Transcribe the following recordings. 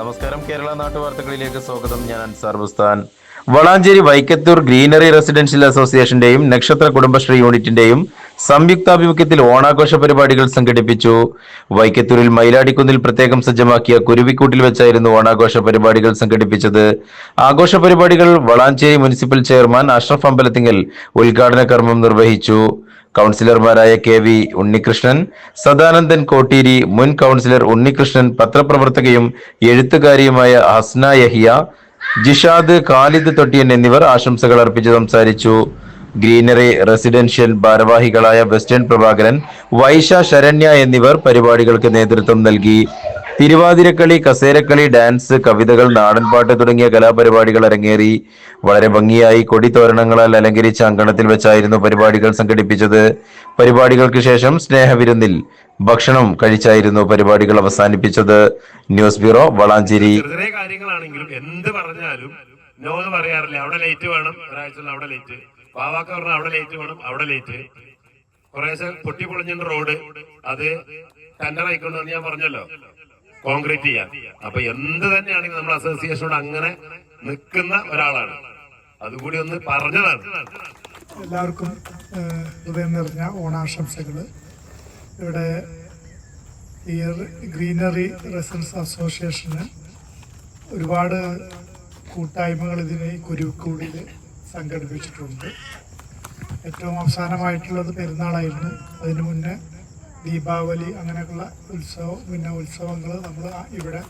നമസ്കാരം. കേരള നാട്ടുവാർത്തകളിലേക്ക് സ്വാഗതം. ഞാൻ അൻസാർ ബുസ്താൻ. വളാഞ്ചേരി വൈക്കത്തൂർ ഗ്രീനറി റെസിഡൻഷ്യൽ അസോസിയേഷന്റെയും നക്ഷത്ര കുടുംബശ്രീ യൂണിറ്റിന്റെയും സംയുക്താഭിമുഖ്യത്തിൽ ഓണാഘോഷ പരിപാടികൾ സംഘടിപ്പിച്ചു. വൈക്കത്തൂരിൽ മയിലാടിക്കുന്നിൽ പ്രത്യേകം സജ്ജമാക്കിയ കുരുവിക്കൂട്ടിൽ വെച്ചായിരുന്നു ഓണാഘോഷ പരിപാടികൾ സംഘടിപ്പിച്ചത്. ആഘോഷ പരിപാടികൾ വളാഞ്ചേരി മുനിസിപ്പൽ ചെയർമാൻ അഷ്റഫ് അമ്പലത്തിങ്കൽ ഉദ്ഘാടന കർമ്മം നിർവഹിച്ചു. കൗൺസിലർമാരായ കെ വി ഉണ്ണികൃഷ്ണൻ സദാനന്ദൻ കോട്ടീരി മുൻ കൗൺസിലർ ഉണ്ണികൃഷ്ണൻ പത്രപ്രവർത്തകയും എഴുത്തുകാരിയുമായ ഹസ്ന യഹിയ ജിഷാദ് ഖാലിദ് തൊട്ടിയൻ എന്നിവർ ആശംസകൾ അർപ്പിച്ച് സംസാരിച്ചു. ഗ്രീനറി റെസിഡൻഷ്യൽ ഭാരവാഹികളായ വെസ്റ്റേൺ പ്രഭാകരൻ വൈശ ശരണ്യ എന്നിവർ പരിപാടികൾക്ക് നേതൃത്വം നൽകി. തിരുവാതിരക്കളി കസേരക്കളി ഡാൻസ് കവിതകൾ നാടൻപാട്ട് തുടങ്ങിയ കലാപരിപാടികൾ അരങ്ങേറി. വളരെ ഭംഗിയായി കൊടിത്തോരണങ്ങളാൽ അലങ്കരിച്ച അങ്കണത്തിൽ വെച്ചായിരുന്നു പരിപാടികൾ സംഘടിപ്പിച്ചത്. പരിപാടികൾക്ക് ശേഷം സ്നേഹവിരുന്നിൽ ഭക്ഷണം കഴിച്ചായിരുന്നു പരിപാടികൾ അവസാനിപ്പിച്ചത്. News bureau Valanchery. കാര്യങ്ങളാണെങ്കിലും എന്ത് പറഞ്ഞാലും നോ പറയാറില്ല. അവിടെ ലേറ്റ് വേണം ഒരാഴ്ച അവിടെ ലേറ്റ് പാവാക്ക പറഞ്ഞ അവിടെ ലേറ്റ് വേണം അവിടെ ലേറ്റ് കുറേശ്ശെ പൊട്ടി റോഡ് അത് ടെൻഡർ ആയിക്കൊണ്ടെന്ന് ഞാൻ പറഞ്ഞല്ലോ. കോൺക്രീറ്റ് ചെയ്യാൻ. അപ്പൊ എന്ത് തന്നെയാണെങ്കിലും നമ്മൾ അസോസിയേഷനോട് അങ്ങനെ നിൽക്കുന്ന ഒരാളാണ്. അതുകൂടി ഒന്ന് പറഞ്ഞതാണ്. എല്ലാവർക്കും ഹൃദയം നിറഞ്ഞ ഓണാശംസകൾ ഇവിടെ ഈ ഗ്രീനറി റെസിഡൻസ് അസോസിയേഷന് ഒരുപാട് കൂട്ടായ്മകൾ ഇതിനെ കുരുക്കൂടിൽ സംഘടിപ്പിച്ചിട്ടുണ്ട്. ഏറ്റവും അവസാനമായിട്ടുള്ളത് പെരുന്നാളായിരുന്നു. അതിനു മുന്നേ ദീപാവലി അങ്ങനെയൊക്കെയുള്ള ഉത്സവം പിന്നെ ഉത്സവങ്ങൾ നമ്മൾ ഇവിടെ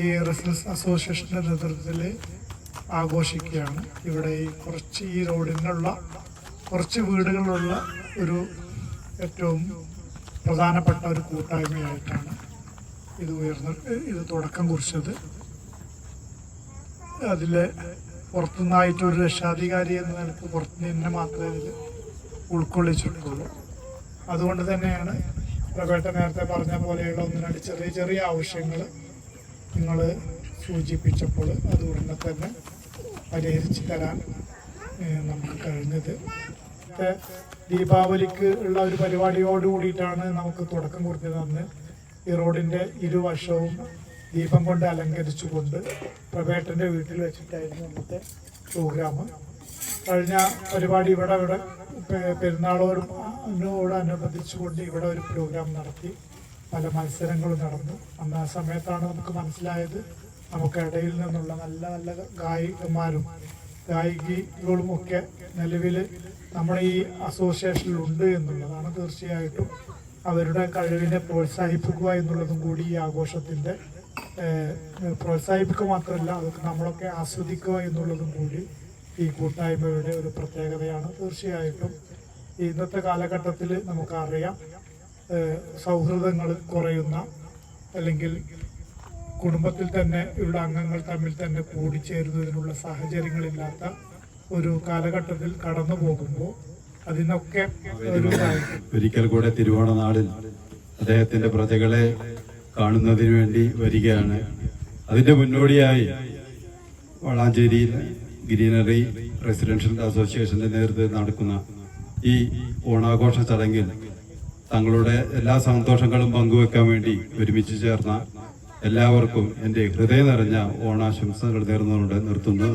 ഈ റെസിഡൻസ് അസോസിയേഷന്റെ നേതൃത്വത്തിൽ ആഘോഷിക്കുകയാണ്. ഇവിടെ ഈ കുറച്ച് ഈ റോഡിനുള്ള കുറച്ച് വീടുകളുള്ള ഒരു ഏറ്റവും പ്രധാനപ്പെട്ട ഒരു കൂട്ടായ്മയായിട്ടാണ് ഇത് ഉയർന്ന ഇത് തുടക്കം കുറിച്ചത്. അതിൽ പുറത്തുനിന്നായിട്ട് ഒരു രക്ഷാധികാരി എന്ന നിലയ്ക്ക് പുറത്തുനിന്ന് തന്നെ മാത്രമേ ഇതിൽ ഉൾക്കൊള്ളിച്ചിട്ടുള്ളൂ. അതുകൊണ്ട് തന്നെയാണ് പ്രവേട്ട നേരത്തെ പറഞ്ഞ പോലെയുള്ള ഒന്ന് രണ്ട് ചെറിയ ചെറിയ ആവശ്യങ്ങൾ നിങ്ങൾ സൂചിപ്പിച്ചപ്പോൾ അത് ഉടനെ തന്നെ പരിഹരിച്ച് തരാൻ നമുക്ക് കഴിഞ്ഞത്. ദീപാവലിക്ക് ഉള്ള ഒരു പരിപാടിയോട് കൂടിയിട്ടാണ് നമുക്ക് തുടക്കം കുറിച്ചത് അന്ന്. ഈ റോഡിന്റെ ഇരുവശവും ദീപം കൊണ്ട് അലങ്കരിച്ചുകൊണ്ട് പ്രവേട്ടന്റെ വീട്ടിൽ വെച്ചിട്ടായിരുന്നു അന്നത്തെ പ്രോഗ്രാം. കഴിഞ്ഞ പരിപാടി ഇവിടെ ഇവിടെ പെരുന്നാളോടനുബന്ധിച്ചുകൊണ്ട് പെരുന്നാളോടും ഇവിടെ ഒരു പ്രോഗ്രാം നടത്തി. പല മത്സരങ്ങളും നടന്നു. അന്ന് ആ സമയത്താണ് നമുക്ക് മനസ്സിലായത് നമുക്ക് ഇടയിൽ നിന്നുള്ള നല്ല നല്ല ഗായികമാരും ഗായികകളും ഒക്കെ നിലവിൽ നമ്മുടെ ഈ അസോസിയേഷനിൽ ഉണ്ട് എന്നുള്ളതാണ് തീർച്ചയായിട്ടും അവരുടെ കഴിവിനെ പ്രോത്സാഹിപ്പിക്കുക എന്നുള്ളതും കൂടി ഈ ആഘോഷത്തിന്റെ ഏഹ്, പ്രോത്സാഹിപ്പിക്കുക മാത്രമല്ല അതൊക്കെ നമ്മളൊക്കെ ആസ്വദിക്കുക എന്നുള്ളതും കൂടി ഈ കൂട്ടായ്മയുടെ ഒരു പ്രത്യേകതയാണ്. തീർച്ചയായിട്ടും ഇന്നത്തെ കാലഘട്ടത്തിൽ നമുക്കറിയാം സൗഹൃദങ്ങൾ കുറയുന്ന അല്ലെങ്കിൽ കുടുംബത്തിൽ തന്നെ ഇവിടെ അംഗങ്ങൾ തമ്മിൽ തന്നെ കൂടിച്ചേരുന്നതിനുള്ള സാഹചര്യങ്ങളില്ലാത്ത ഒരു കാലഘട്ടത്തിൽ കടന്നു പോകുമ്പോൾ അതിനൊക്കെ ഒരു ഒരിക്കൽ കൂടെ തിരുവോണ നാളിൽ അദ്ദേഹത്തിന്റെ പ്രജകളെ കാണുന്നതിന് വേണ്ടി വരികയാണ്. അതിന്റെ മുന്നോടിയായി വളാഞ്ചേരിയിൽ ഗ്രീനറി റെസിഡൻഷ്യൽ അസോസിയേഷന്റെ നേതൃത്വത്തിൽ നടക്കുന്ന ഈ ഓണാഘോഷ ചടങ്ങിൽ തങ്ങളുടെ എല്ലാ സന്തോഷങ്ങളും പങ്കുവെക്കാൻ വേണ്ടി ഒരുമിച്ച് ചേർന്ന എല്ലാവർക്കും എന്റെ ഹൃദയം നിറഞ്ഞ ഓണാശംസകൾ നേർന്നുകൊണ്ട് നിർത്തുന്നു.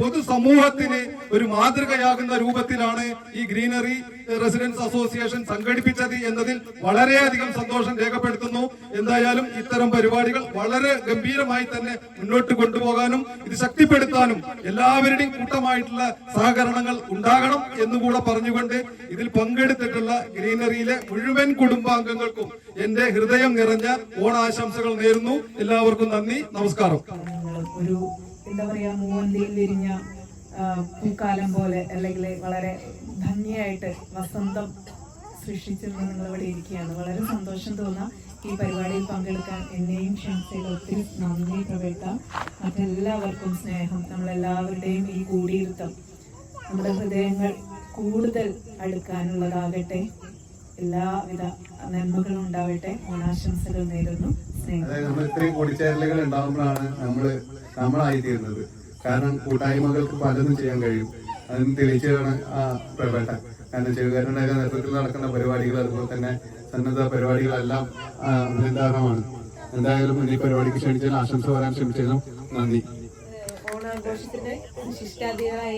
പൊതുസമൂഹത്തിന് ഒരു മാതൃകയാകുന്ന രൂപത്തിലാണ് ഈ ഗ്രീനറി റെസിഡൻസ് അസോസിയേഷൻ സംഘടിപ്പിച്ചത് എന്നതിൽ വളരെയധികം സന്തോഷം രേഖപ്പെടുത്തുന്നു. എന്തായാലും ഇത്തരം പരിപാടികൾ വളരെ ഗംഭീരമായി തന്നെ മുന്നോട്ട് കൊണ്ടുപോകാനും ഇത് ശക്തിപ്പെടുത്താനും എല്ലാവരുടെയും കൂട്ടമായിട്ടുള്ള സഹകരണങ്ങൾ ഉണ്ടാകണം എന്നുകൂടെ പറഞ്ഞുകൊണ്ട് ഇതിൽ പങ്കെടുത്തിട്ടുള്ള ഗ്രീനറിയിലെ മുഴുവൻ കുടുംബാംഗങ്ങൾക്കും എന്റെ ഹൃദയം നിറഞ്ഞ ഓണാശംസകൾ നേരുന്നു. എല്ലാവർക്കും നന്ദി. നമസ്കാരം. ഒരു എന്താ പറയാ മൂവന്തിയിൽ വിരിഞ്ഞ പൂക്കാലം പോലെ അല്ലെങ്കിൽ വളരെ ഭംഗിയായിട്ട് വസന്തം സൃഷ്ടിച്ചിരുന്ന നിങ്ങൾ ഇവിടെ ഇരിക്കുകയാണ്. വളരെ സന്തോഷം തോന്നാം ഈ പരിപാടിയിൽ പങ്കെടുക്കാൻ. എന്നെയും ക്ഷണിച്ചതിൽ ഒത്തിരി നന്ദി പ്രകടത്താം മറ്റെല്ലാവർക്കും സ്നേഹം. നമ്മളെല്ലാവരുടെയും ഈ കൂടിയിരുത്തം. നമ്മുടെ ഹൃദയങ്ങൾ കൂടുതൽ അടുക്കാനുള്ളതാകട്ടെ. എല്ലാവിധ നന്മകളും ഉണ്ടാവട്ടെ. ഓണാശംസകൾ നേരുന്നു. അതായത് നമ്മൾ ഇത്രയും കൂടിച്ചേരലുകൾ ഉണ്ടാകുമ്പോഴാണ് നമ്മൾ നമ്മളായി തീരുന്നത് കാരണം കൂട്ടായ്മകൾക്ക് പലതും ചെയ്യാൻ കഴിയും. അതിന് തെളിയിച്ചതാണ് ആ പ്രവേട്ട കാരണം ചെറുകാരുടെ നേതൃത്വത്തിൽ നടക്കുന്ന പരിപാടികൾ അതുപോലെ തന്നെ സന്നദ്ധ പരിപാടികളെല്ലാം അഭിനന്ദനമാണ് എന്തായാലും ഈ പരിപാടിക്ക് ക്ഷണിച്ചതിന് ആശംസ പറയാൻ ശ്രമിച്ചതിനും നന്ദി. ഓണാഘോഷത്തിന്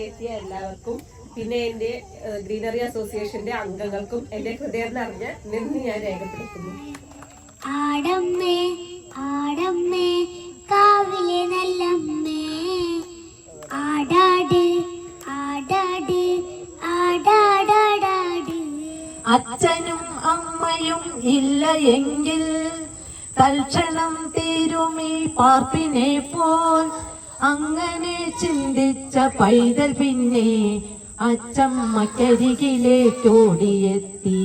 എത്തിയ എല്ലാവർക്കും പിന്നെ എന്റെ ഗ്രീനറി അസോസിയേഷന്റെ അംഗങ്ങൾക്കും എന്റെ ഹൃദയം നിറഞ്ഞ നിന്ന് ഞാൻ രേഖപ്പെടുത്തുന്നു. ആടമ്മേ ആടമ്മേ കാവിലെ നല്ലമ്മേ. ആടാട് ആടാട് ആടാടാടാട്. അച്ഛനും അമ്മയും ഇല്ല എങ്കിൽ തൽക്ഷണം തീരുമി പാർപ്പിനെ പോൽ. അങ്ങനെ ചിന്തിച്ച പൈതൽ പിന്നെ അച്ചമ്മക്കരികിലേക്കോടിയെത്തി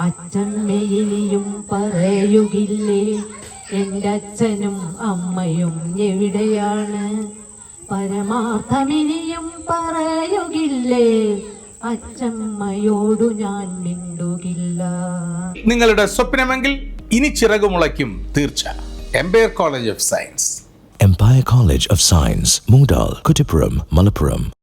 അച്ഛമ്മയിനിയും പറയുകില്ലേ? എന്റെ അച്ഛനും അമ്മയും എവിടെയാണ്? പരമാർത്ഥമിനിയും പറയുകില്ലേ? അച്ഛമ്മയോടു ഞാൻ മിണ്ടുകില്ല. നിങ്ങളുടെ സ്വപ്നമെങ്കിൽ ഇനി ചിറകുമുളയ്ക്കും തീർച്ച. Empire college of science Empire college of science Moondal, Kuttippuram Malappuram.